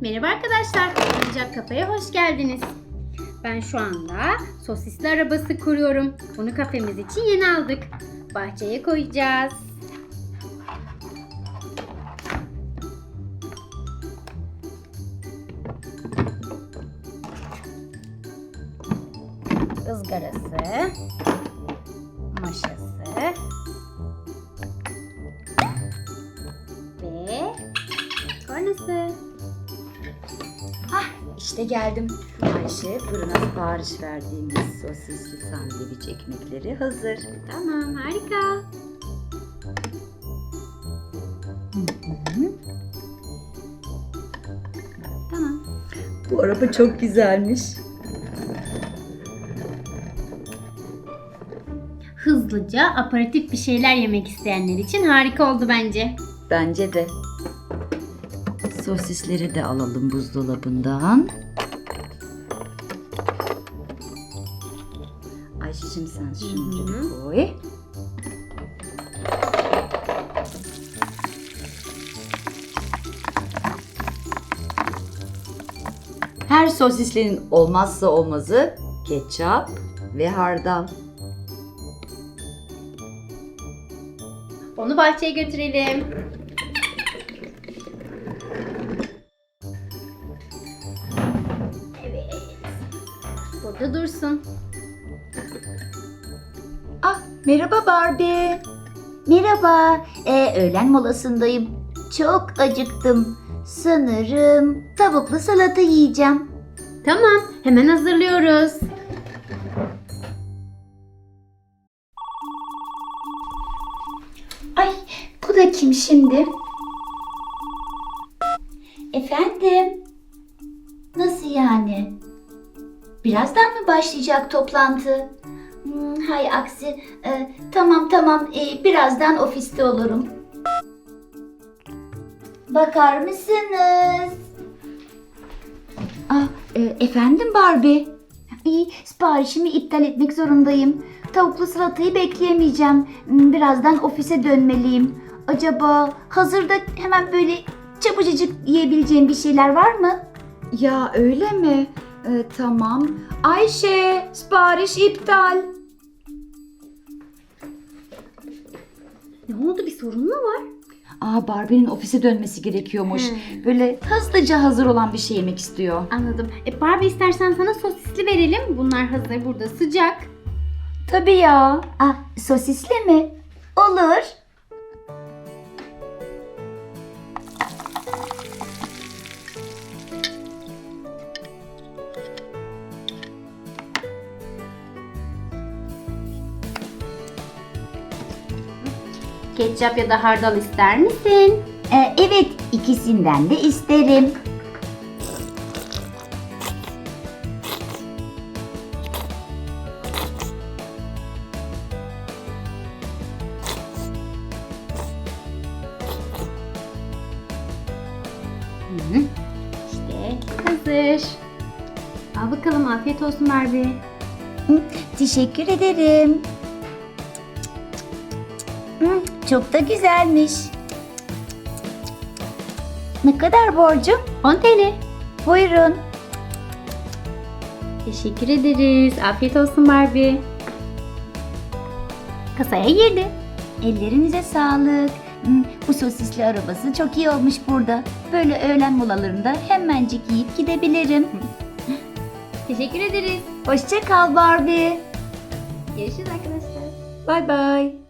Merhaba arkadaşlar, Oyuncak Kafeye hoş geldiniz. Ben şu anda sosisli arabası kuruyorum. Bunu kafemiz için yeni aldık. Bahçeye koyacağız. ızgarası, İşte geldim. Ayşe fırına sipariş verdiğimiz sosisli sandviç ekmekleri hazır. Tamam, harika. Tamam. Bu araba çok güzelmiş. Hızlıca aparatif bir şeyler yemek isteyenler için harika oldu bence. Bence de. Sosisleri de alalım buzdolabından. Ayşe'cim sen şunları koy. Her sosislinin olmazsa olmazı ketçap ve hardal. Onu bahçeye götürelim. Burada dursun. Ah, merhaba Barbie. Merhaba. Ee, öğlen molasındayım. Çok acıktım. Sanırım tavuklu salata yiyeceğim. Tamam, hemen hazırlıyoruz. Ay, bu da kim şimdi? Efendim? Nasıl yani? Birazdan mı başlayacak toplantı? Hmm, hay aksi. Ee, tamam tamam, ee, birazdan ofiste olurum. Bakar mısınız? Ah, e, efendim Barbie? İyi, siparişimi iptal etmek zorundayım. Tavuklu salatayı bekleyemeyeceğim. Hmm, Birazdan ofise dönmeliyim. Acaba hazırda hemen böyle çabucacık yiyebileceğim bir şeyler var mı? Ya öyle mi? Ee, tamam. Ayşe, sipariş iptal. Ne oldu, bir sorun mu var? Aa Barbie'nin ofise dönmesi gerekiyormuş. Hmm. Böyle hızlıca hazır olan bir şey yemek istiyor. Anladım. E Barbie istersen sana sosisli verelim. Bunlar hazır, burada sıcak. Tabii ya. Ah, sosisli mi? Olur. Ketçap ya da hardal ister misin? Ee, evet, ikisinden de isterim. Hı. Hazır. Al bakalım afiyet olsun. Hı, Teşekkür ederim. Hı, Çok da güzelmiş. Ne kadar borcum? 10 TL. Buyurun. Teşekkür ederiz. Afiyet olsun Barbie. Kasaya girdi. Ellerinize sağlık. Hmm, Bu sosisli arabası çok iyi olmuş burada. Böyle öğlen molalarında hemencik yiyip gidebilirim. Teşekkür ederiz. Hoşça kal Barbie. Görüşürüz arkadaşlar. Bay bay.